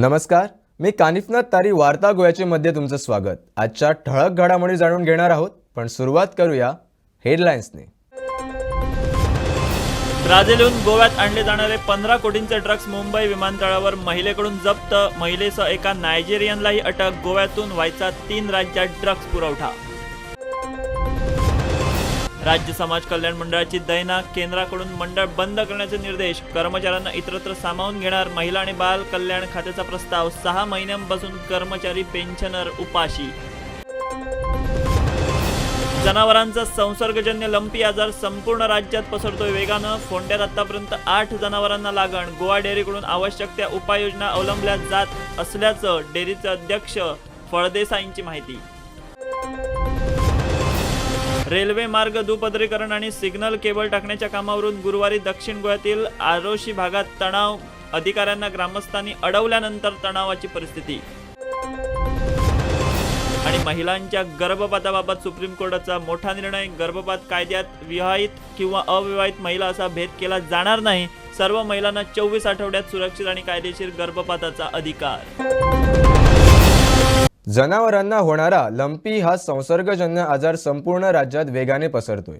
नमस्कार मी कानिफनाथ तारी वार्ता गोव्याचे मध्ये तुमचं स्वागत. आजच्या ठळक घडामोडी जाणून घेणार आहोत पण सुरुवात करूया हेडलाईन्सने ब्राझीलहून गोव्यात आणले जाणारे पंधरा कोटींचे ड्रग्ज मुंबई विमानतळावर महिलेकडून जप्त महिलेसह एका नायजेरियनलाही अटक गोव्यातून व्हायचा तीन राज्यात ड्रग्ज पुरवठा. राज्य समाज कल्याण मंडळाची दैना केंद्राकडून मंडळ बंद करण्याचे निर्देश कर्मचाऱ्यांना इतरत्र सामावून घेणार महिला आणि बाल कल्याण खात्याचा प्रस्ताव सहा महिन्यांपासून कर्मचारी पेन्शनर उपाशी. जनावरांचा संसर्गजन्य लंपी आजार संपूर्ण राज्यात पसरतोय वेगानं. फोंड्यात आतापर्यंत आठ जनावरांना लागण. गोवा डेअरीकडून आवश्यक त्या उपाययोजना अवलंबल्या जात असल्याचं डेअरीचे अध्यक्ष फळदेसाईंची माहिती. रेल्वे मार्ग दुपदरीकरण आणि सिग्नल केबल टाकण्याच्या कामावरून गुरुवारी दक्षिण गोव्यातील आरोशी भागात तणाव अधिकाऱ्यांना ग्रामस्थांनी अडवल्यानंतर तणावाची परिस्थिती. आणि महिलांच्या गर्भपाताबाबत सुप्रीम कोर्टाचा मोठा निर्णय गर्भपात कायद्यात विवाहित किंवा अविवाहित महिला असा भेद केला जाणार नाही. सर्व महिलांना चोवीस आठवड्यात सुरक्षित आणि कायदेशीर गर्भपाताचा अधिकार. जनावरांना होणारा लंपी हा संसर्गजन्य आजार संपूर्ण राज्यात वेगाने पसरतोय.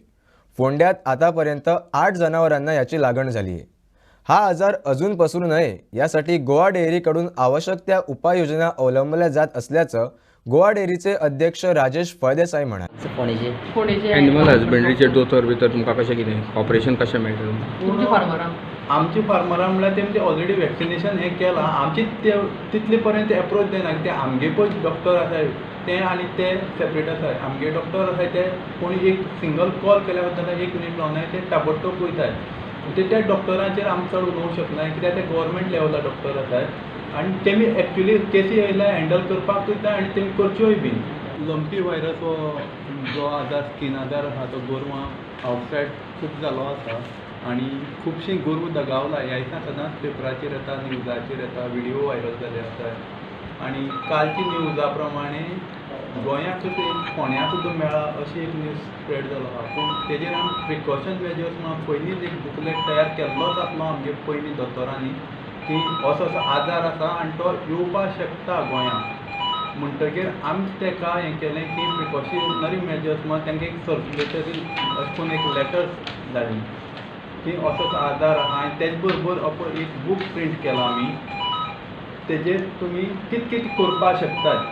फोंड्यात आतापर्यंत आठ जनावरांना याची लागण झाली आहे. हा आजार अजून पसरू नये यासाठी गोवा डेअरीकडून आवश्यक त्या उपाययोजना अवलंबल्या जात असल्याचं गोवा डेअरीचे अध्यक्ष राजेश फळदेसाई म्हणाले. फोणेचे फोणेचे एनिमल हजबंड्रीचे दोतोर भितर तुमकां कशें कितें ऑपरेशन कशें मेळटा आमचे फार्मरां म्हळ्यार म्हणजे तेमी ऑलरेडी वॅक्सिनेशन हें केलां. आमची ते तितले पर्यंत एप्रोच जायना ते आमगे पळय डॉक्टर आसाय ते आनी ते सेपरेट आसाय आमगे डॉक्टर आसाय ते कोणी एक सिंगल कॉल केल्या उपरांत एक मिनीट लावनाय ते ताबडतोब वयताय ते त्या डॉक्टरांचेर आमी चड उलोवंक शकनाय कित्याक? ते गव्हर्मेंट लेवला डॉक्टर आसाय आनी तेमी एक्चुली केसी येयल्या हँडल करपाक वयता आनी तेमी करच्योय बीन लंपी व्हायरस हो जो आजार स्कीन आजार आसा तो गोरवां आवटसायड खूब जालो आसा. आनी खुबशीं गोरवां दगावला ह्या दिसा सदांच पेपराचेर येता न्यूजाचेर येता व्हिडियो व्हायरल जाले आसतात आनी कालची न्यूजा प्रमाणे गोंयांत एक फोण्यां सुद्दां मेळ्ळा अशी एक न्यूज स्प्रेड जालो आहा पूण तेजेर आमी प्रिकॉशन मेजर्स म्हणून पयलींच एक बुकलेट तयार केल्लोच आसलो आमगे पयलीं दोतोरांनी की असो असो आजार आसा आनी तो येवपाक शकता गोंयांत. म्हणटगीर आमी ताका हें केलें की प्रिकॉशनरी मेजर्स म्हणून तांकां एक सर्क्युलेटरी अशें करून एक लेटर धाडली की असोच आधार आहा. आनी तेच बरोबर एक बूक प्रिंट केलो आमी तेजेर तुमी कित कित करपाक शकतात?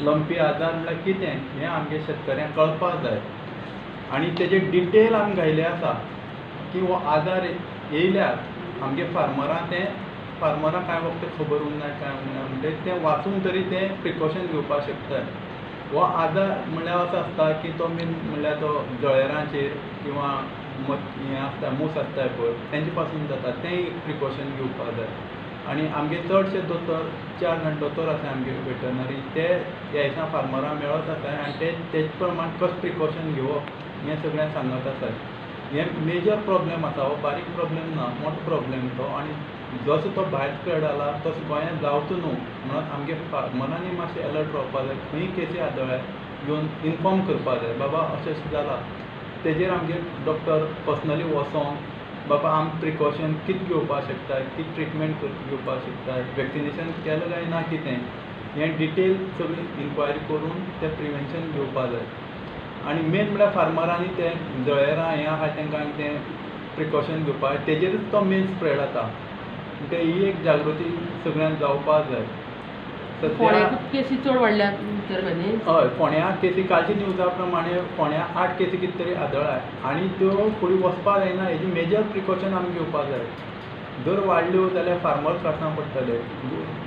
लंपी आधार म्हळ्यार कितें हें आमगे शेतकऱ्यांक कळपाक जाय आनी तेजे डिटेल आमी घायले आसा की हो आधार येयल्यार आमगे फार्मरां तें फार्मरां कांय वक्त खबर उरना कांय उरना म्हणजे तें वाचून तरी तें प्रिकॉशन घेवपाक शकतात. हो आधार म्हळ्यार असो आसता की तो मेन म्हळ्यार तो जळेरांचेर किंवा मत हें आसता मूस आसताय पळय तेंचे पासून जाता तें एक प्रिकॉशन घेवपाक जाय आनी आमगे चडशे दोतोर चार जाण दोतोर आसा आमगे वेटरनरी ते ह्या दिसा फार्मरां मेळत आसा आनी ते तेज प्रमाण कसो प्रिकॉशन घेवप हें सगळ्यांक सांगत आसा हें मेजर प्रॉब्लेम आसा हो. बारीक प्रॉब्लेम ना मोठो प्रॉब्लेम तो. आनी जसो तो भायर स्प्रेड जाला तसो गोंयांत जावचो न्हू. म्हणून आमगे फार्मरांनी मातशें अलर्ट रावपाक जाय. खंयी केसी आदळ्या घेवन इन्फॉर्म करपाक जाय. बाबा अशें अशें जालां तेजेर आमगे डॉक्टर पर्सनली वसोंक बाबा आम प्रिकॉशन कितें घेवपाक शकता कित ट्रिटमेंट घेवपाक शकता वॅक्सिनेशन केलें काय ना कितें हें डिटेल सगळी इन्क्वायरी करून तें प्रिवेंशन घेवपाक जाय. आनी मेन म्हळ्यार फार्मरांनी तें जळेरां हें आहा तेंकां तें प्रिकॉशन घेवपाक तेजेरूच तो मेन स्प्रेड जाता म्हणटकीर ही एक जागृती सगळ्यांक जावपाक जाय. फोण्याकूच केसी चड वाडल्यात जर्मनी हय फोण्या केसी कालची न्यूजा प्रमाणे फोण्या आठ केसी कितें तरी आदळ्ळाय आनी त्यो फुडें वचपाक जायना हेजी मेजर प्रिकॉशन आमी घेवपाक जाय. जर वाडल्यो जाल्यार फार्मर त्रासान पडटले.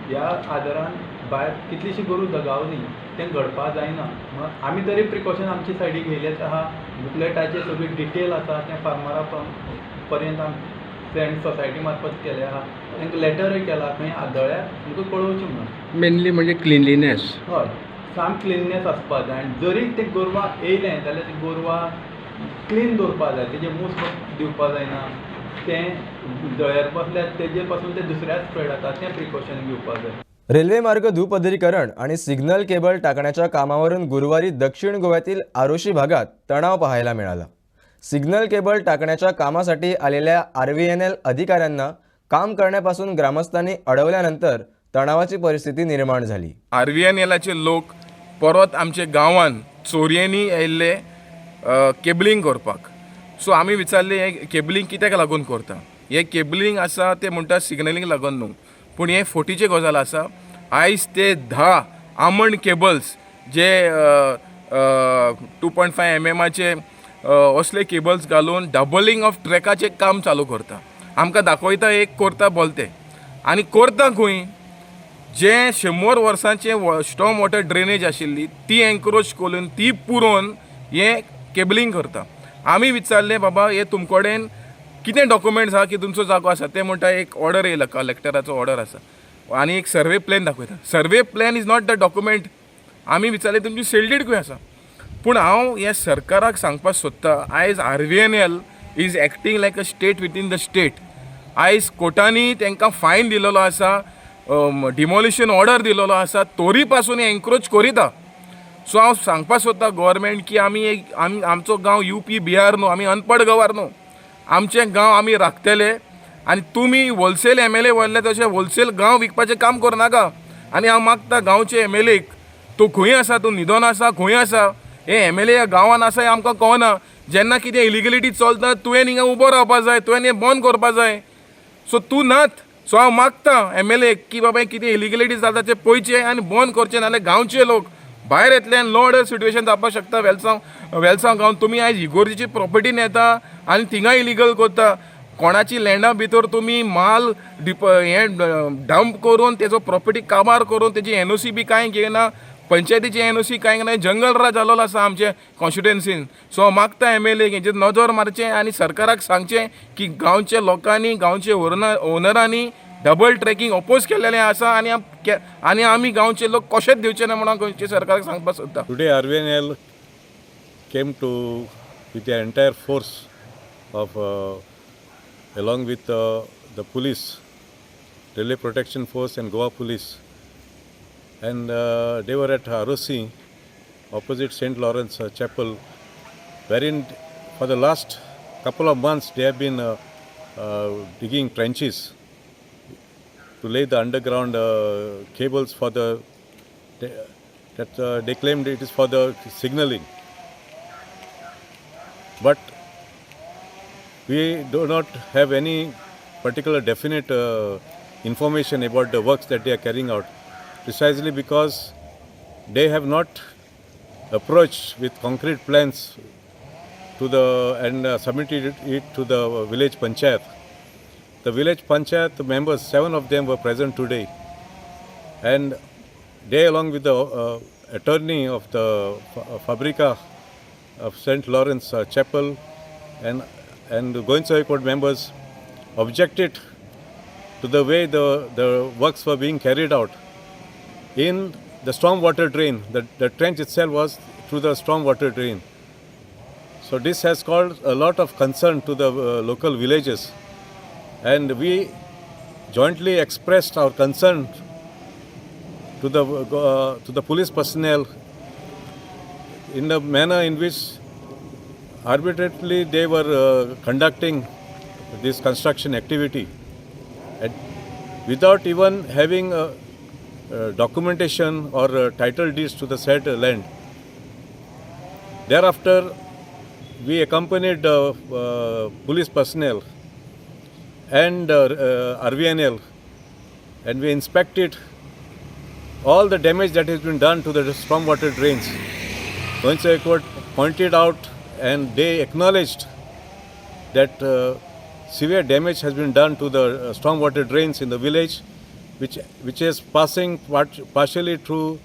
ह्या आजारान भायर कितलीशीं गोरू दगावली तें घडपाक जायना. म्हणून आमी तरी प्रिकॉशन आमचे सायडीक घेयलेच आहा. बुकलेटाचेर सगळी डिटेल आसा तें फार्मरा पर्यंत आमी फ्रेंड सोसायटी मार्फत केलें आहा तांकां लेटरूय केला. खंय आदळ्या तुमकां कळोवचें म्हणून. मेनली म्हणजे क्लिनलीनेस हय. साम क्लिननेस आसपाक जाय. आनी जरी ते गोरवां येयलें जाल्यार ते गोरवां क्लीन दवरपाक जाय. तेजे मूस दिवपाक जायना तें जळ्यार बसल्यार तेजे पासून ते दुसऱ्याक स्प्रेड जाता तें प्रिकॉशन घेवपाक जाय. रेल्वे मार्ग दुपदरीकरण आणि सिग्नल केबल टाकण्याच्या कामावरून गुरुवारी दक्षिण गोव्यातील आरोशी भागात तणाव पाहायला मिळाला. सिग्नल केबल टाकण्याच्या कामासाठी आलेल्या आर व्ही एन एल अधिकाऱ्यांना काम करण्यापासून ग्रामस्थांनी अडवल्यानंतर तणावाची परिस्थिती निर्माण झाली. आर व्ही एन एलाचे लोक परत आमचे गांवांत चोरयेंनी येयल्ले केबलिंग करपाक. सो आमी विचारले हे केबलिंग कित्याक लागून करता? हे केबलिंग आसा ते म्हणटा सिग्नलिंग लागून न्हू. पूण हे फोटीचे गजाल आसा आयज ते धा आमंड केबल्स जे टू पॉयंट फाय एम एमाचे असले केबल्स घालून डबलिंग ऑफ ट्रॅकाचें काम चालू करता. आमकां दाखयता एक करता बोलते. आनी करता खंय जे शंबर वर्सांचे स्टॉम वॉटर ड्रेनेज आशिल्ली ती एन्क्रोच करून ती पुरोवन हें केबलिंग करता. आमी विचारलें बाबा हे तुमकडेन कितें डॉक्युमेंट्स आहा की तुमचो जागो आसा? ते म्हणटा एक ऑर्डर येयला कलेक्टराचो ऑर्डर आसा. आनी एक सर्वे प्लॅन दाखयता survey plan is not the document आमी विचारले तुमची सेल्डीड खंय आसा? पूण हांव हे सरकाराक सांगपाक सोदतां आयज R V N L is acting like a state within the state आयज कोर्टांनी तांकां फायन दिलेलो आसा डिमोलिशन ऑर्डर दिलेलो आसा तोरी पासून हे एन्क्रोच करिता. सो हांव सांगपाक सोदतां गोवोरमेंट की आमी एक आमी आमचो गांव यू पी बिहार न्हू आमी अनपड गंवार न्हू. आमचें गांव आमी राखतले आनी तुमी होलसेल एम एल ए व्हरले तशें होलसेल गांव विकपाचें काम करनाका आनी हांव मागता गांवचे एम एल एक तूं खंय आसा तूं न्हिदोन आसा खंय आसा? हे एम एल ए गांवान आसा आमकां कळना जेन्ना कितें इलिगलिटी चलता तुवें हिंगा उबो रावपा जाय तुवें हें बंद करपा जाय. सो तूं नात. सो हांव मागतां एम एल ए की बाबा कितें इलिगलिटी जाता तें पळयचें आनी बंद करचें नाजाल्यार गांवचे लोक. भायर येतले आनी लॉ सिट्युएशन जावपाक शकता वेलसांव वेलसांव गांव तुमी आयज इगोर्जीची प्रॉपर्टी येता आनी थिंगाय इलिगल करता. कोणाची लँडा भितर तुमी माल डिप हें डंप करून तेजो प्रॉपर्टी काबार करून तेजी एन ओ सी बी कांय घेयना पंचायतीची एन ओ सी कांय ना जंगल राज जालोलो आसा आमचे कॉन्स्टिट्युएन्सीन सो हांव मागता एम एल ए हेचेर नजर मारचें आनी सरकाराक सांगचें की गांवच्या लोकांनी गांवचे ओनरांनी डबल ट्रॅकिंग अपोज केलेलें आसा आनी आनी आमी गांवचे लोक कशेच दिवचे ना म्हणून गोंयचे सरकाराक सांगपाक सोदता Today, RVN L came to the entire entire force of along with uh, the police, Railway Protection Force and Goa Police, and uh, they were at Arosi, opposite St. Lawrence uh, Chapel, wherein for the last couple of months they have been uh, uh, digging trenches to lay the underground uh, cables for the that uh, they claimed it is for the signaling. But we do not have any particular definite uh, information about the works that they are carrying out, precisely because they have not approached with concrete plans to the and uh, submitted it, to the village panchayat. The village panchayat members, seven of them were present today, and they, along with the uh, attorney of the Fabrica of St. Lawrence uh, Chapel and and Goensa High Court members, objected to the way the, the works were being carried out. In the storm water drain, the, the trench itself was through the storm water drain. So this has caused a lot of concern to the uh, local villages, and we jointly expressed our concern to the uh, to the police personnel in the manner in which arbitrarily they were uh, conducting this construction activity. Without even having uh, uh, documentation or uh, title deeds to the said land. Thereafter, we accompanied uh, uh, police personnel and uh, uh, RVNL and we inspected all the damage that has been done to the stormwater drains. Coincident Court pointed out and they acknowledged that uh, severe damage has been done to the uh, stormwater drains in the village, which, which is passing part, partially through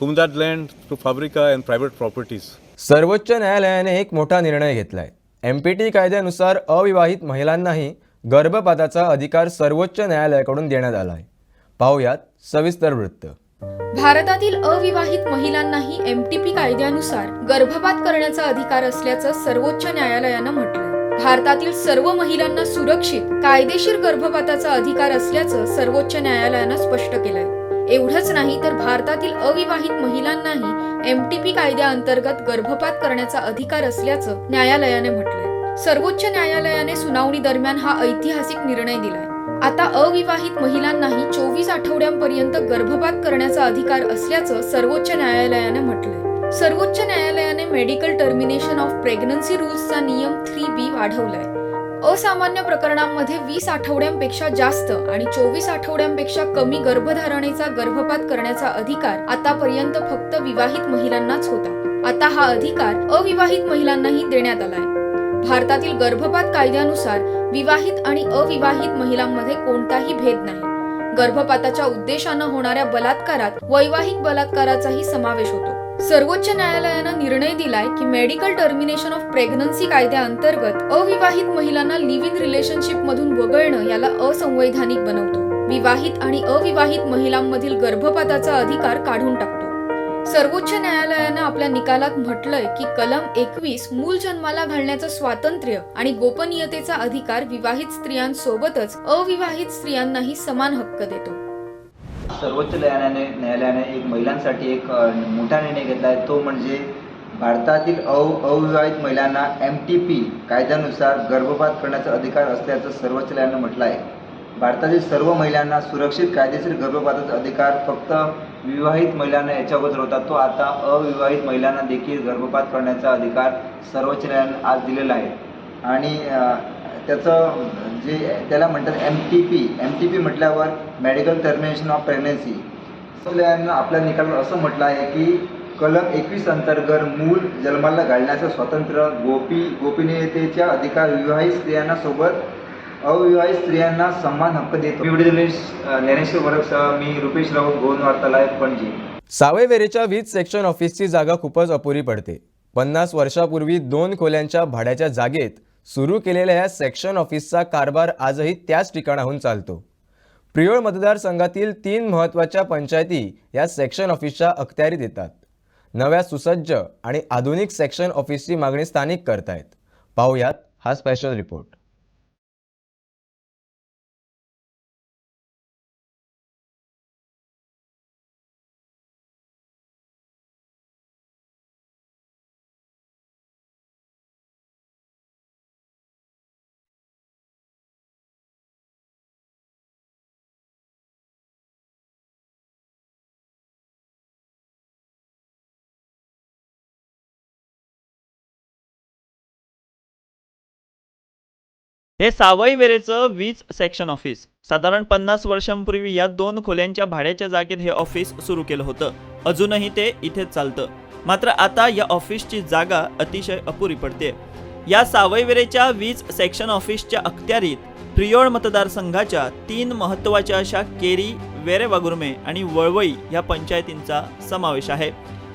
Kumdad land, through Fabrica and private properties. सर्वोच्च न्यायालयाने एक मोठा निर्णय घेतलाय. M P T कायद्यानुसार अविवाहित महिलांनाही गर्भपाताचा अधिकार सर्वोच्च न्यायालयाकडून देण्यात आलाय. पाहुयात सविस्तर वृत्त. भारतातील अविवाहित महिलांनाही एमटीपी कायद्यानुसार गर्भपात करण्याचा अधिकार असल्याचं सर्वोच्च न्यायालयानं म्हटलंय. भारतातील सर्व महिलांना सुरक्षित कायदेशीर गर्भपाताचा अधिकार असल्याचं सर्वोच्च न्यायालयानं स्पष्ट केलंय. एवढंच नाही तर भारतातील अविवाहित महिलांनाही एमटीपी कायद्याअंतर्गत गर्भपात करण्याचा अधिकार असल्याचं न्यायालयाने म्हटलंय. सर्वोच्च न्यायालयाने सुनावणी दरम्यान हा ऐतिहासिक निर्णय दिलाय. आता अविवाहित महिलांनाही चोवीस आठवड्यांपर्यंत गर्भपात करण्याचा अधिकार असल्याचं सर्वोच्च न्यायालयाने म्हटलंय. सर्वोच्च न्यायालयाने मेडिकल टर्मिनेशन ऑफ प्रेग्नन्सी रूल्सचा नियम थ्री बी वाढवलाय. असामान्य प्रकरणांमध्ये वीस आठवड्यांपेक्षा जास्त आणि चोवीस आठवड्यांपेक्षा कमी गर्भधारणेचा गर्भपात करण्याचा अधिकार आतापर्यंत फक्त विवाहित महिलांनाच होता. आता हा अधिकार अविवाहित महिलांनाही देण्यात आलाय. भारतातील गर्भपात कायद्यानुसार विवाहित आणि अविवाहित महिलांमध्ये कोणताही भेद नाही. गर्भपाताच्या उद्देशानं होणाऱ्या बलात्कारात वैवाहिक बलात्काराचाही समावेश होतो. सर्वोच्च न्यायालयानं निर्णय दिलाय की मेडिकल टर्मिनेशन ऑफ प्रेग्नन्सी कायद्याअंतर्गत अविवाहित महिलांना लिव्ह इन रिलेशनशिप मधून वगळणं याला असंवैधानिक बनवतो. विवाहित आणि अविवाहित महिलांमधील गर्भपाताचा अधिकार काढून टाकतो. सर्वोच्च न्यायालयानं आपल्या निकालात म्हटलंय की कलम एकवीस मूल जन्माला घालण्याचं स्वातंत्र्य आणि गोपनीयतेचा अधिकार विवाहित स्त्रियांसोबतच अविवाहित स्त्रियांनाही समान हक्क देतो. सर्वोच्च न्यायालयाने न्यायालयाने एक महिलांसाठी एक मोठा निर्णय घेतला आहे तो म्हणजे भारतातील अव अविवाहित महिलांना एम टी पी कायद्यानुसार गर्भपात करण्याचा अधिकार असल्याचं सर्वोच्च न्यायालयानं म्हटलं आहे भारतातील सर्व महिलांना सुरक्षित कायदेशीर गर्भपाताचा अधिकार फक्त विवाहित महिलांना याच्या अगोदर होता. तो आता अविवाहित महिलांना देखील गर्भपात करण्याचा अधिकार सर्वोच्च न्यायालयानं आज दिलेला आहे. आणि त्याचं जे त्याला म्हणतात M T P M T P म्हटल्यावर मेडिकल टर्मिनेशन ऑफ प्रेग्नन्सी न्यायालयानं आपल्या निकालावर असं म्हटलं आहे की कलम एकवीस अंतर्गत मूल जन्माला घालण्याचं स्वातंत्र्य गोपी गोपनीयतेच्या अधिकार विवाहित स्त्रियांना सोबत अविवाहित स्त्रियांना समान हक्क देतो. ज्ञानेश्वर वरकसह मी रुपेश राऊत गोवन वार्तालाय पणजी. सावेवेरेच्या वीज सेक्शन ऑफिसची जागा खूपच अपुरी पडते. पन्नास वर्षापूर्वी दोन खोल्यांच्या भाड्याच्या जागेत सुरू केलेल्या या सेक्शन ऑफिसचा कारभार आजही त्याच ठिकाणाहून चालतो. प्रियोळ मतदारसंघातील तीन महत्त्वाच्या पंचायती या सेक्शन ऑफिसच्या अखत्यारीत येतात. नव्या सुसज्ज आणि आधुनिक सेक्शन ऑफिसची मागणी स्थानिक करतायत. पाहूयात हा स्पेशल रिपोर्ट हे सावई वेरेचं वीज सेक्शन ऑफिस. साधारण पन्नास वर्षांपूर्वी या दोन खोल्यांच्या भाड्याच्या जागेत हे ऑफिस सुरू केलं होतं. अजूनही ते इथेच चालतं. मात्र आता या ऑफिसची जागा अतिशय अपुरी पडते. या सावयवेरेच्या वीज सेक्शन ऑफिसच्या अखत्यारीत प्रियोळ मतदारसंघाच्या तीन महत्त्वाच्या अशा केरी वेरेवागुर्मे आणि वळवई या पंचायतींचा समावेश आहे.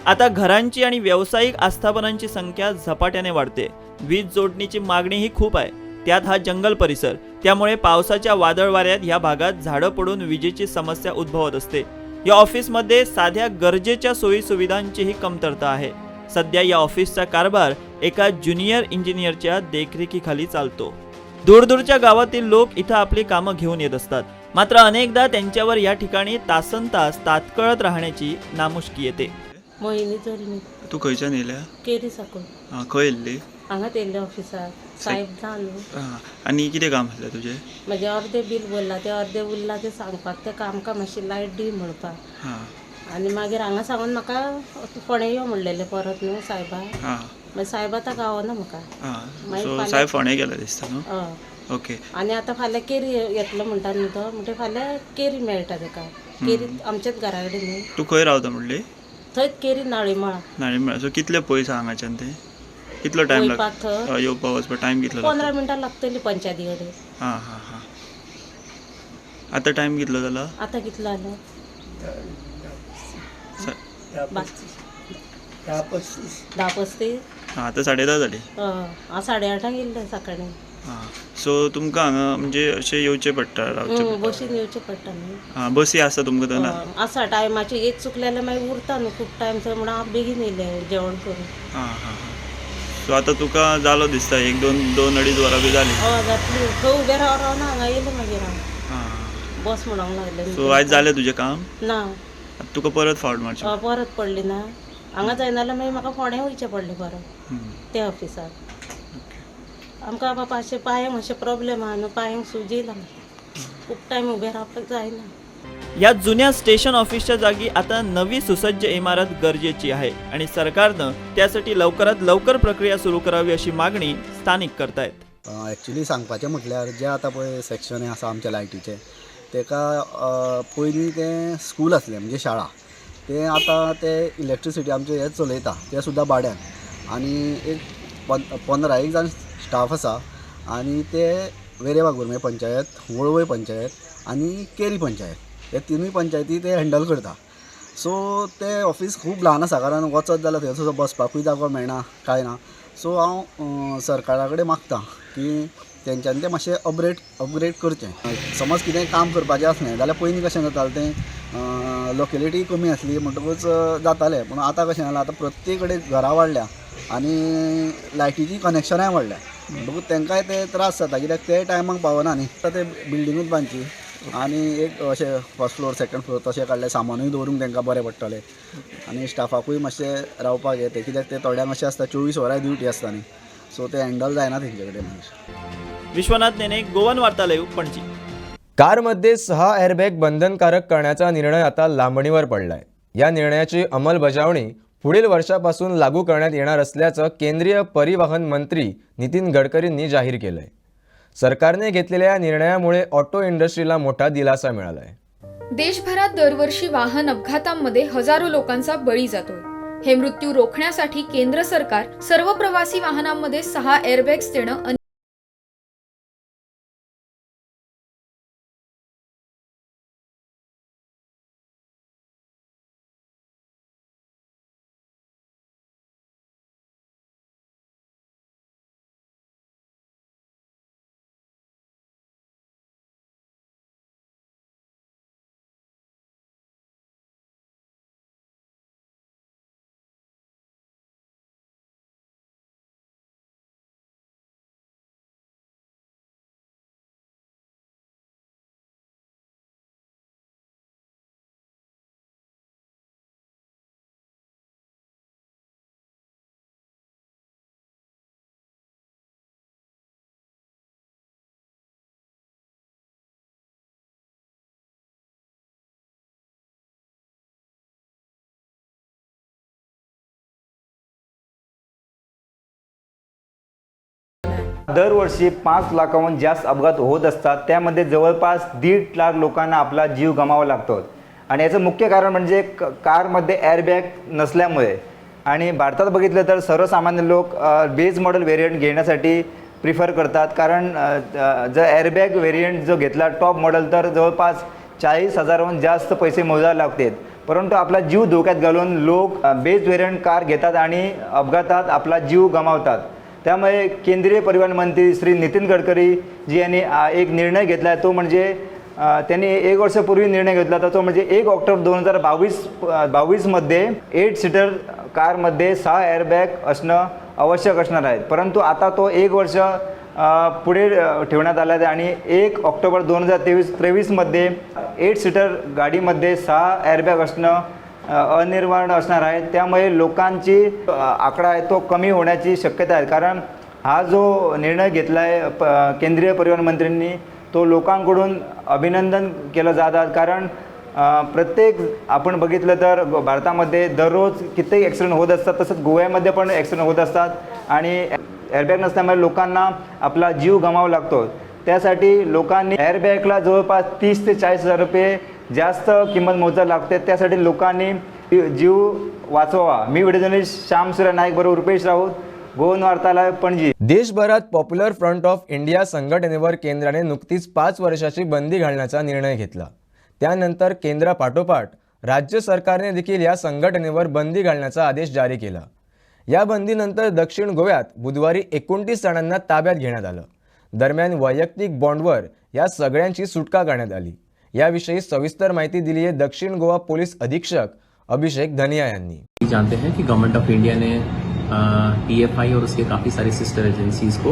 आता घरांची आणि व्यावसायिक आस्थापनांची संख्या झपाट्याने वाढते. वीज जोडणीची मागणीही खूप आहे. त्यात हा जंगल परिसर. त्यामुळे पावसाच्या वादळ वाऱ्यात या भागात झाडं पडून विजेची समस्या उद्भवत असते. या ऑफिसमध्ये साध्या गरजेच्या सोयी सुविधांचीही कमतरता आहे. सध्या या ऑफिसचा कारभार एका ज्युनियर इंजिनियरच्या देखरेखीखाली चालतो. दूरदूरच्या गावातील लोक इथं आपली कामं घेऊन येत असतात. मात्र अनेकदा त्यांच्यावर या ठिकाणी तासन तास तात्कळत राहण्याची नामुष्की येते. मोहिनी तू खंयच्यान येयल्या केरी साकून खंय येयल्ली हांगा येयल्ले ऑफिसाक साहेब जालो आं, आनी कितें काम आसलें तुजें म्हजें अर्दें बील भरलां तें अर्दें उरलां तें सांगपाक तें आमकां मातशी लायट दी म्हणपाक हां. आनी मागीर हांगा सांगून म्हाका फोंडे यो म्हणलेलें परत न्हू सायबा हां. मागीर सायब आतां गावना म्हाका हां. मागीर सो फाल्यां- साहेब फोंडे गेला दिसता न्हू हय ओके. आनी आतां फाल्यां केरी येतलो म्हणटा न्हू तो म्हणटा फाल्यां केरी मेळटा ताका केरी आमच्याच घरा कडेन न्हू. तू खंय रावता म्हणली थंय केरी नाळीमळा. म्हळ्यार सो कितले पयस हांगाच्यान तें? कितलो टायम वयपाक थंय लागता येवपा वचपा टायम कितलो पंदरा लागता? मिनटां लागतली पंचायती कडेन हां हां हां. आतां टायम कितलो जाला आतां कितलो जालो सा- धा पस्तीस. हां आतां साडे धा जाली हांव साडे आठांक येयल्लें सकाळीं. हां सो तुमकां हांगा म्हणजे अशें येवचें पडटा रावचें हं, पडटा. बशीन येवचें पडटा न्ही हां बसी आसा तुमकां थंय ना? हय, आसा टायमाचें एक चुकलें जाल्यार मागीर उरता न्हू खूब टायम थंय म्हणून हांव बेगीन येयलें जेवण करून. हां हां हां. सो आतां तुका जालो दिसता एक दोन दोन अडीच वरां बी जाली हय जातली थंय उबें राव हांगा येयलें मागीर हांव. हां. बस म्हणूंक लागलें. सो आयज जालें तुजें काम? ना. आतां तुका परत फावट मारचें. हय, परत पडली ना. हांगा जायना जाल्यार मागीर म्हाका फोंड्या वयचें पडलें परत. हम्म. त्या ऑफिसाक आमकां बाबा अशें पांयांक मातशें प्रॉब्लेम आहा न्हू पांयांक सूज येयला खूप टाईम उभे राहतात जायला या जुन्या स्टेशन ऑफिसच्या जागी आता नवी सुसज्ज इमारत गरजेची आहे आणि सरकारनं त्यासाठी लवकरात लवकर प्रक्रिया सुरू करावी अशी मागणी स्थानिक करतायत. एक्चुली सांगपाचें म्हटल्यार जे आतां पळय सेक्शन आसा आमच्या लायटीचे तेका पयलीं तें स्कूल आसलें म्हणजे शाळा. तें आतां ते इलेक्ट्रिसिटी आमचे हे चलयता ते सुद्दां भाड्यान आनी एक पन पंदरा एक जाण स्टाफ आसा आनी ते वेरेवागूर म्हणजे पंचायत वळवय पंचायत आनी केरी पंचायत. हे तिनूय पंचायती ते हँडल करता. सो ते ऑफीस खूब ल्हान आसा कारण वचत जाल्यार थंय सुद्दां बसपाकूय जागो मेळना कांय ना. सो हांव सरकारा कडेन मागतां की तेंच्यांनी तें मातशें अपग्रेड अपग्रेड करचें. समज कितेंय काम करपाचें आसलें जाल्यार पयलीं कशें जातालें तें लोकेलिटी कमी आसली म्हणटकूच जातालें. पूण आतां कशें जालां आतां प्रत्येक कडेन घरां वाडल्या आनी लायटीची कनेक्शनाय वाडल्या. म्हणटकूच तेंकांय ते त्रास जाता कित्याक ते टायमाक पावना न्ही. आतां ते बिल्डिंगूच बांदची. आनी एक अशें फर्स्ट फ्लोर सेकंड फ्लोर तशें काडलें सामानूय दवरूंक तांकां बरें पडटलें आनी स्टाफाकूय मातशें रावपाक येते. कित्याक ते थोड्यांक अशें आसता चोवीस वरां ड्युटी आसता न्ही सो ते हँडल जायना तेंचे कडेन विश्वनाथ नेने गोवन वार्ता लाईव्ह पणजी कारमध्ये सहा एअरबॅग बंधनकारक करण्याचा निर्णय आता लांबणीवर पडलाय. या निर्णयाची अंमलबजावणी पुढील वर्षापासून लागू करण्यात येणार असल्याचं केंद्रीय परिवहन मंत्री नितीन गडकरींनी जाहीर केलंय. सरकारने घेतलेल्या या निर्णयामुळे ऑटो इंडस्ट्रीला मोठा दिलासा मिळाला आहे देशभरात दरवर्षी वाहन अपघातांमध्ये हजारो लोकांचा बळी जातोय. हे मृत्यू रोखण्यासाठी केंद्र सरकार सर्व प्रवासी वाहनांमध्ये सहा एअरबॅग्स देणं दरवर्षी पाच लाखाहून जास्त अपघात होत असतात. त्यामध्ये जवळपास दीड लाख लोकांना आपला जीव गमावा लागतो. आणि याचं मुख्य कारण म्हणजे क कारमध्ये एअरबॅग नसल्यामुळे. आणि भारतात बघितलं तर सर्वसामान्य लोक बेज मॉडेल व्हेरियंट घेण्यासाठी प्रिफर करतात. कारण जर एअरबॅग व्हेरियंट जो घेतला टॉप मॉडेल तर जवळपास चाळीस हजाराहून जास्त पैसे मोजावे लागतात. परंतु आपला जीव धोक्यात घालून लोक बेज व्हेरियंट कार घेतात आणि अपघातात आपला जीव गमावतात. त्यामुळे केंद्रीय परिवहन मंत्री श्री नितीन गडकरी जी यांनी एक निर्णय घेतला आहे तो म्हणजे त्यांनी एक वर्षापूर्वी निर्णय घेतला होता तो म्हणजे एक ऑक्टोबर दोन हजार बावीस बावीसमध्ये एट सीटर कारमध्ये सहा एअरबॅग असणं आवश्यक असणार आहे. परंतु आता तो एक वर्ष पुढे ठेवण्यात आला आहे आणि एक ऑक्टोबर दोन हजार तेवीस तेवीसमध्ये एट सीटर गाडीमध्ये सहा एअरबॅग असणं अनिर्वाण असणार आहे. त्यामुळे लोकांची आकडा आहे तो कमी होण्याची शक्यता आहे. कारण हा जो निर्णय घेतला आहे प केंद्रीय परिवहन मंत्र्यांनी तो लोकांकडून अभिनंदन केलं जातात. कारण प्रत्येक आपण बघितलं तर भारतामध्ये दररोज कित्येक ॲक्सिडेंट होत असतात तसंच गोव्यामध्ये पण ॲक्सिडेंट होत असतात. आणि एअरबॅग नसल्यामुळे लोकांना आपला जीव गमावा लागतो. त्यासाठी लोकांनी एअरबॅगला जवळपास तीस ते चाळीस हजार रुपये जास्त किंमत मोजायला लागते. त्यासाठी लोकांनी जीव वाचवा मी व्हिडिओ जर्नलिस्ट श्याम सुरा नाईक बरोबर रुपेश राऊत गोवन वार्तालाय पणजी. देशभरात पॉप्युलर फ्रंट ऑफ इंडिया संघटनेवर केंद्राने नुकतीच पाच वर्षाची बंदी घालण्याचा निर्णय घेतला. त्यानंतर केंद्रापाठोपाठ राज्य सरकारने देखील या संघटनेवर बंदी घालण्याचा आदेश जारी केला. या बंदीनंतर दक्षिण गोव्यात बुधवारी एकोणतीस जणांना ताब्यात घेण्यात आलं. दरम्यान वैयक्तिक बॉन्डवर या सगळ्यांची सुटका करण्यात आली. याविषयी सविस्तर माहिती दिली आहे दक्षिण गोवा पोलीस अधीक्षक अभिषेक धनिया यांनी. जानते हैं कि गवर्नमेंट ऑफ़ इंडिया ने टीएफआई और उसके काफ़ी सारी सिस्टर एजेंसीज को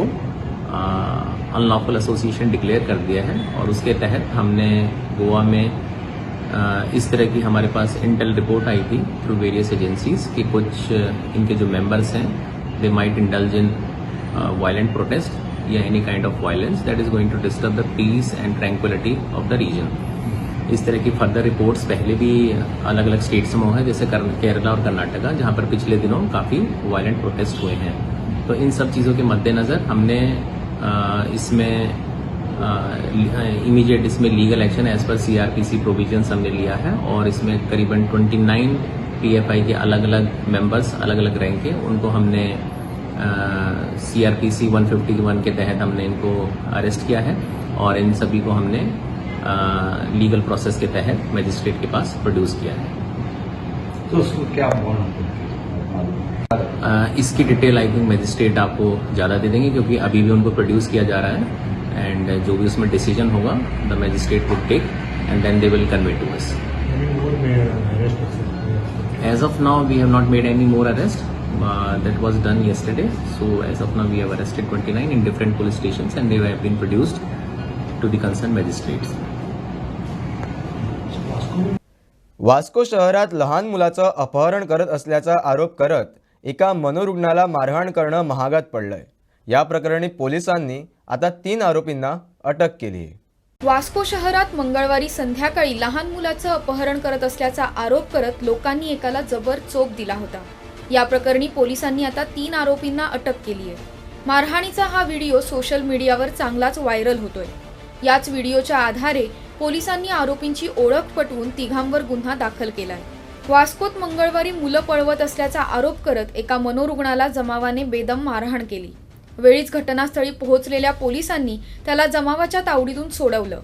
अनलॉफुल एसोसिएशन डिक्लेयर कर दिया है और उसके तहत हमने गोवा में अ, इस तरह की हमारे पास इंटेल रिपोर्ट आई थी थ्रू वेरियस एजेंसीज कि कुछ इनके जो मेंबर्स हैं they might indulge in violent protest या any kind of violence that is going to disturb the peace and tranquility of the region इस तरह की फर्दर रिपोर्ट्स पहले भी अलग अलग स्टेट्स में हुए हैं, जैसे केरला और कर्नाटका, जहाँ पर पिछले दिनों काफ़ी वायलेंट प्रोटेस्ट हुए हैं। तो इन सब चीज़ों के मद्देनज़र हमने इसमें इमीडिएट इसमें legal action as per CrPC provisions हमने लिया है और इसमें करीबन 29 पीएफआई के अलग अलग मेंबर्स अलग अलग रैंक के, उनको हमने सीआरपीसी 151 के तहत हमने इनको अरेस्ट किया है और इन सभी को हमने लीगल प्रोसेस के तहत मजिस्ट्रेट के पास प्रोड्यूस किया है। तो उसको क्या आ, इसकी डिटेल आई थिंक मजिस्ट्रेट आपको ज़्यादा दे देंगे क्योंकि अभी भी उनको प्रोड्यूस किया जा रहा है। एंड जो भी उसमें डिसीज़न होगा the magistrate would take and then they will convey to us as of now we have not made any more arrest that was done yesterday so as of now we have arrested 29 in different police station and they been produced to the concern magistrates Vasco शहरात लहान मुलाचं अपहरण करत असल्याचा आरोप करत एका मनोरुग्णाला मारहाण करणं महागात पडलंय. या प्रकरणी पोलिसांनी आता तीन आरोपींना अटक केली आहे. वास्को शहरात मंगळवारी संध्याकाळी लहान मुलाचं अपहरण करत असल्याचा आरोप करत लोकांनी एकाला जबर चोप दिला होता. या प्रकरणी पोलिसांनी आता तीन आरोपींना अटक केली आहे. मारहाणीचा हा व्हिडिओ सोशल मीडियावर चांगलाच व्हायरल होतोय. याच व्हिडिओच्या आधारे पोलिसांनी आरोपींची ओळख पटवून तिघांवर गुन्हा दाखल केलाय. वास्कोत मंगळवारी मुलं पळवत असल्याचा आरोप करत एका मनोरुग्णाला जमावाने बेदम मारहाण केली. वेळीच घटनास्थळी पोहोचलेल्या पोलिसांनी त्याला जमावाच्या तावडीतून सोडवलं.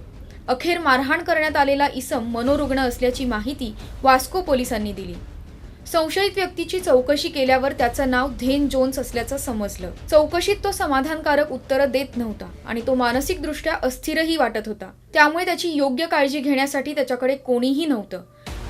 अखेर मारहाण करण्यात आलेला इसम मनोरुग्ण असल्याची माहिती वास्को पोलिसांनी दिली. संशयित व्यक्तीची चौकशी केल्यावर त्याचं नाव धेन जोन्स असल्याचं समजलं. चौकशीत तो समाधानकारक उत्तरं देत नव्हता आणि तो मानसिकदृष्ट्या अस्थिरही वाटत होता. त्यामुळे त्याची योग्य काळजी घेण्यासाठी त्याच्याकडे कोणीही नव्हतं.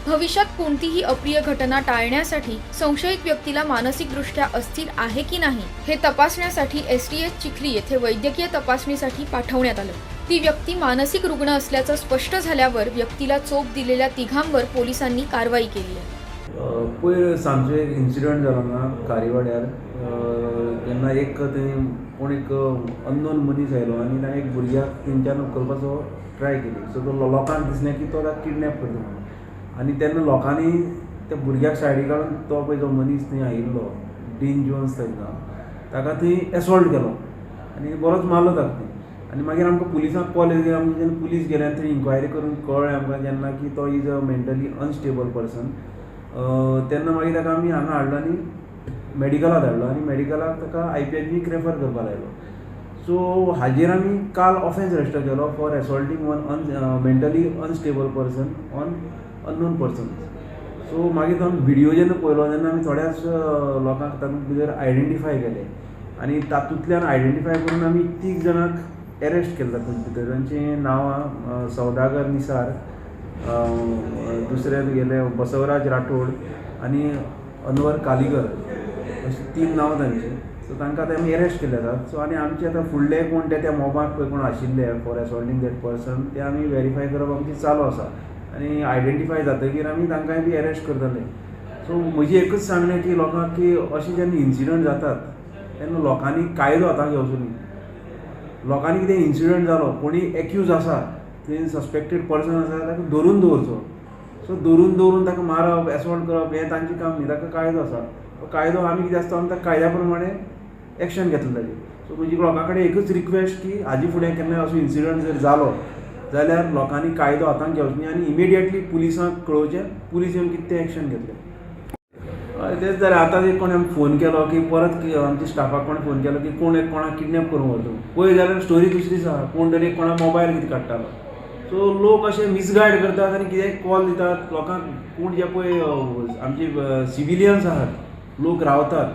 भविष्यात कोणतीही अप्रिय घटना टाळण्यासाठी संशयित व्यक्तीला मानसिकदृष्ट्या अस्थिर आहे की नाही हे तपासण्यासाठी एस टी एस चिखली येथे वैद्यकीय तपासणीसाठी पाठवण्यात आलं. ती व्यक्ती मानसिक रुग्ण असल्याचं स्पष्ट झाल्यावर व्यक्तीला चोप दिलेल्या तिघांवर पोलिसांनी कारवाई केली आहे. पयर सांजचो एक इन्सिडंट जालो ना कारीवाड्यार तेन्ना एक थंय कोण एक अननोन मनीस आयलो आनी ताणें एक भुरग्याक तेंच्यान करपाचो ट्राय केली. सो तो लोकांक दिसलें की तो ताका किडनॅप करता म्हणून. आनी तेन्ना लोकांनी त्या भुरग्याक सायडी काडून तो पळय जो मनीस थंय आयिल्लो डीन जोन्स ताका ताका थंय एसॉल्ट केलो. आनी बरोच मारलो ताका थंय आनी मागीर आमकां पुलिसांक कॉल येयलो आमी जेन्ना पुलीस गेले आनी थंय इन्क्वायरी करून कळ्ळें आमकां जेन्ना की तो is a mentally unstable person तेन्ना मागीर ताका आमी हांगा हाडलो आनी मॅडिकलांत हाडलो आनी मॅडिकलाक ताका आय पी एच बीक रेफर करपाक लायलो सो हाजेर आमी काल ऑफेन्स रजिस्टर केलो for assaulting one an mentally unstable person on unknown person so मागीर तो व्हिडियो जेन्ना पळयलो तेन्ना आमी थोड्याच लोकांक तातूंत भितर आयडेंटिफाय केले. आनी तातूंतल्यान आयडेंटिफाय करून आमी तीग जाणांक एरेस्ट केले तातूंत भितर तांचीं नांवां सौदागर निसार दुसरे गेले बसवराज राठोड आनी अनवर कालिगर अशीं तीन नांवां तांची सो तांकां आतां आमी एरेस्ट केले आसात सो आनी आमचे आतां फुडले कोण ते त्या मॉबाक पळय कोण आशिल्ले फॉर एसॉल्टींग दॅट पर्सन ते आमी वेरीफाय करप आमची चालू आसा आनी आयडेंटिफाय जातकीर आमी तांकांय बी एरेस्ट करतले. सो म्हजी एकूच सांगणें की लोकांक की अशें जेन्ना इन्सिडंट जातात तेन्ना लोकांनी कायदो हातांत घेवचो न्ही लोकांनी कितें इन्सिडंट जालो कोणी एक्यूज आसा थंय सस्पेक्टेड पर्सन आसा ताका धरून दवरचो सो धरून दवरून ताका मारप एसॉल्ट करप हें तांचें काम न्ही ताका कायदो आसा तो कायदो आमी कितें आसता आमी त्या कायद्या प्रमाणे एक्शन घेतलें ताजेर सो म्हजी लोकां कडेन एकूच रिक्वेस्ट की हाजी फुडें केन्नाय असो इन्सिडंट जर जालो जाल्यार लोकांनी कायदो हातांत घेवचो न्ही आनी इमिडिएटली पुलिसांक कळोवचें पुलीस येवन कितें तें एक्शन घेतलें. हय तेच जाल्यार आतां एक कोणें फोन केलो की परत आमच्या स्टाफाक कोणें फोन केलो की कोण एक कोणाक किडनॅप करूंक वचूं पळय जाल्यार स्टोरी दुसरीच आसा कोण तरी कोणा मोबायल कितें काडटालो सो लोक असे मिसगायड करतात आनी कितें कॉल दितात. लोकांक कोण जे पळय आमचे सिविलियन्स आहात लोक रावतात.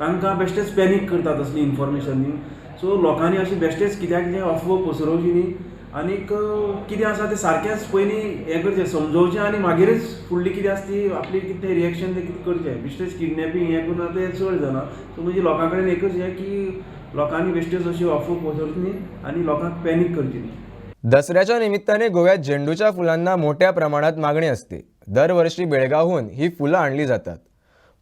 तांकां बेश्टेच पॅनीक करतात असली इन्फॉर्मेशन न्ही सो लोकांनी अशी बेश्टेच कित्याक कितें अफवा पसरोवची न्ही आनीक कितें आसा तें सारकेंच पयलीं हें करचें समजोवचें आनी मागीरच फुडली कितें आसा ती आपली कितें रिएक्शन तें कितें करचें. बेश्टेच किडनॅपींग हें करून आतां तें चड जालां सो म्हणजे लोकां कडेन एकूच हें की लोकांनी बेश्टेच अशी अफवा पसरची न्ही आनी लोकांक पॅनीक करची न्ही दसऱ्याच्या निमित्ताने गोव्यात झेंडूच्या फुलांना मोठ्या प्रमाणात मागणी असते. दरवर्षी बेळगावहून ही फुलं आणली जातात.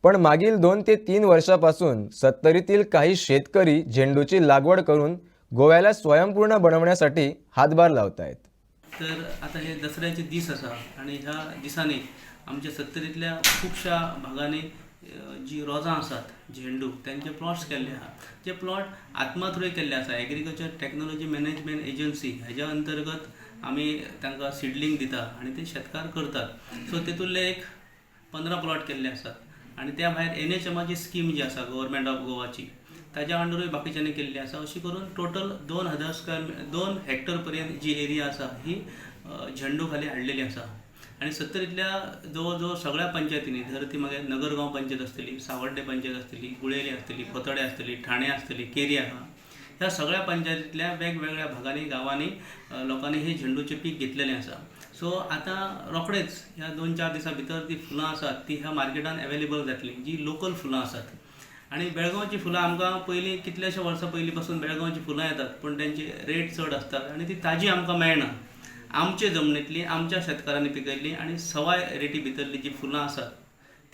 पण मागील दोन ते तीन वर्षापासून सत्तरीतील काही शेतकरी झेंडूची लागवड करून गोव्याला स्वयंपूर्ण बनवण्यासाठी हातभार लावत आहेत तर आता हे दसऱ्याचे दीस आसा आणि ह्या दिसांनी आमच्या सत्तरीतल्या खुबशा भागांनी जी रोजां आसात झेंडू त्यांचे प्लॉट्स केल्ले आहा जे प्लॉट आत्मा केल्ले आसा एग्रीकल्चर टॅक्नॉलॉजी मॅनेजमेंट एजन्सी हेज्या अंतर्गत आमी तांकां सिडलींग दिता आनी ते शेतकार करतात. सो तेतूंतले एक पंदरा प्लॉट केल्ले आसात आनी त्या भायर एन एच एमाची स्कीम जी आसा गव्हर्मेंट ऑफ गोवाची ताज्या अंडरूय बाकीच्यांनी केल्ली आसा अशी करून टोटल दोन हजार स्क्वेअर दोन हेक्टर पर्यंत जी एरिया आसा ही झेंडू खाली हाडलेली आसा आनी सत्तरीतल्या जवळ जवळ सगळ्या पंचायतींनी जर ती मागीर नगरगांव पंचायत आसतली सावड्डे पंचायत आसतली गुळेली आसतली खोतडे आसतली ठाणे असतली केरी हा ह्या सगळ्या पंचायतींतल्या वेगवेगळ्या भागांनी गांवांनी लोकांनी हे झेंडूचें पीक घेतलेलें आसा सो आतां रोखडेच ह्या दोन चार दिसां भितर ती फुलां आसात ती ह्या मार्केटान अवेलेबल जातली जी लोकल फुलां आसात आनी बेळगांवची फुलां आमकां पयलीं कितलेशे वर्सां पयलीं पासून बेळगांवची फुलां येतात पूण तेंची रेट चड आसतात आनी ती ताजी आमकां मेळना. आमचे जमनींतली आमच्या शेतकारांनी पिकयल्ली आनी सवाय रेटी भितरली जी फुलां आसात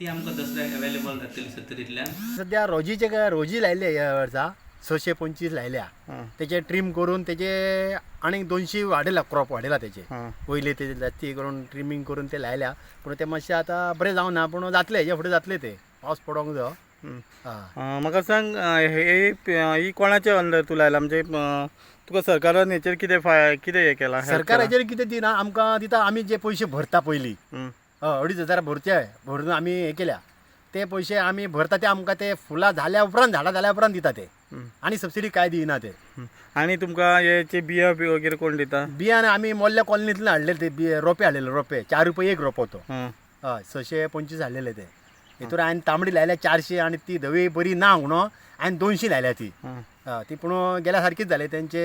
ती आमकां दसऱ्याक अवेलेबल जातली सत्तरींतल्यान सध्या रोजीचे काय रोजी लायले ह्या वर्सा सशे पंचवीस लायल्या. त्याचे ट्रीम करून त्याचे आनीक दोनशे वाडयला क्रॉप वाडयला त्याचे. पयले ते जास्ती करून ट्रिमींग करून ते लायल्या. पूण ते मातशें आतां बरें जावना पूण जातले हेजे फुडें जातले ते. पावस पडोंक जायो म्हाका सांग हे ही कोणाच्या अंडर तूं लायला? म्हणजे तुका सरकारान हेचेर कितें फाय कितें हें केलां? सरकार? हेजेर कितें दिना आमकां दिता आमी जे पयशे भरता पयलीं. हय अडीच हजार भरचे भरून आमी हे केल्या. ते पयशे आमी भरता ते आमकां ते फुलां झाल्या उपरांत झाडां जाल्या उपरांत दिता ते. आनी सबसिडी कांय दिना ते. आनी तुमकां हेचे बिया बी वगैरे कोण दिता? बियाणे आमी मोल्ल्या कॉलनींतल्यान हाडलेले ते बिये रोपे हाडलेले रोपे. चार रुपये एक रोपो तो. हय सशे पंचवीस हाडलेले ते. हितूर हांवें तांबडी लायल्या चारशे आनी ती धवी बरी ना म्हणून हांवें दोनशी लायल्या ती. हय, ती पूण गेल्या सारकीच जाले तेंचे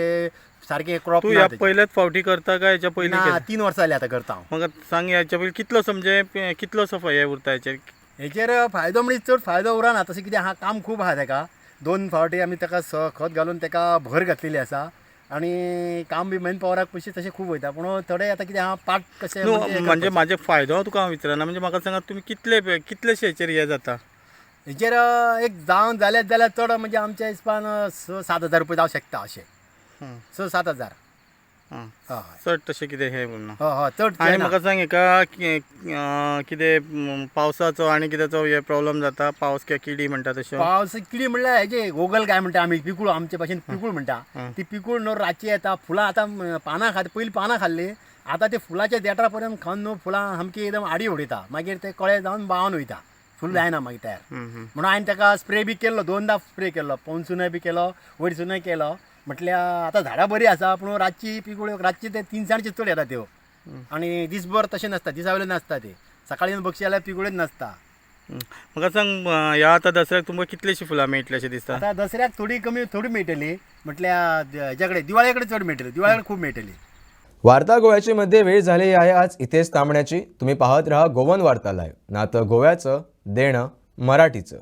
सारखे क्रॉप तू ह्या पहिल्याच फावटी करता काय पयलीं ना केलें? तीन वर्सां जाली आतां करता हांव म्हाका सांग हेच्या पयलीं कितलोसो म्हणजे पे- कितलोसो हे उरता हेचेर हेचेर फायदो म्हणजे चड फायदो उरना तशें कितें आहा काम खूब आहा तेका दोन फावटी आमी तेका स खत घालून तेका भर घातलेली आसा आनी काम बी मेन पॉवराक पयशे तशे खूब वयता पूण थोडे आतां कितें आहा पाट कशें न्हू, म्हणजे हे म्हणजे. म्हाजे फायदो हांव तुका हांव विचारना म्हणजे म्हाका सांगात तुमी कितले पे- कितलेशे हेचेर हे जाता? हेचेर एक जावन जाल्यात जाल्यार चड म्हणजे आमच्या हिसपान स सात हजार रुपया जावं शकता अशें हं. स सात हजार. हं. हय चड तशें कितें हे हय हय चड आनी. म्हाका सांग हेका कितें पावसाचो आनी कितेंचो हे प्रॉब्लेम जाता? पावस किंवा किडी म्हणटा तश्यो पावस किडी म्हणल्यार हेजे गोगल काय म्हणटा आमी पिकूळ आमचे भाशेन पिकूळ म्हणटा ती पिकूळ न्हू रातची येता फुलां आतां पानां खात पयलीं पानां खाल्ली. आतां ते फुलाच्या देठा पर्यंत खावन न्हू फुलां सामकी एकदम आडी उडयता मागीर ते कळे जावन बावन वयता फूल जायना मागीर तयार. म्हणून हांवें ताका स्प्रे बी केल्लो दोनदा स्प्रे केल्लो पणसुनय बी केलो वयरसुनय केलो. म्हटल्यार आतां झाडां बरीं आसा पूण रातची पिकूळ रातची ते तीन साडचे चड येता त्यो. आनी दिसभर तशें नासता दिसा वेळेला नासता ते. सकाळी बक्षी जाल्यार पिकुळेच नासता. हं. म्हाका सांग ह्या आतां दसऱ्याक तुमकां कितलेशी फुलां मेळटली अशें दिसता आता दसऱ्याक थोडी कमी थोडी मेळटली म्हटल्यार द- हेच्या कडेन दिवाळे कडेन चड मेळटली दिवाळे कडेन खूप मेळटली वार्ता गोव्याची मध्ये वेळ झाली आहे आज इथेच थांबण्याची. तुम्ही पाहत राहा गोवन वार्ता लाईव्ह नातं गोव्याचं देणं मराठीचं.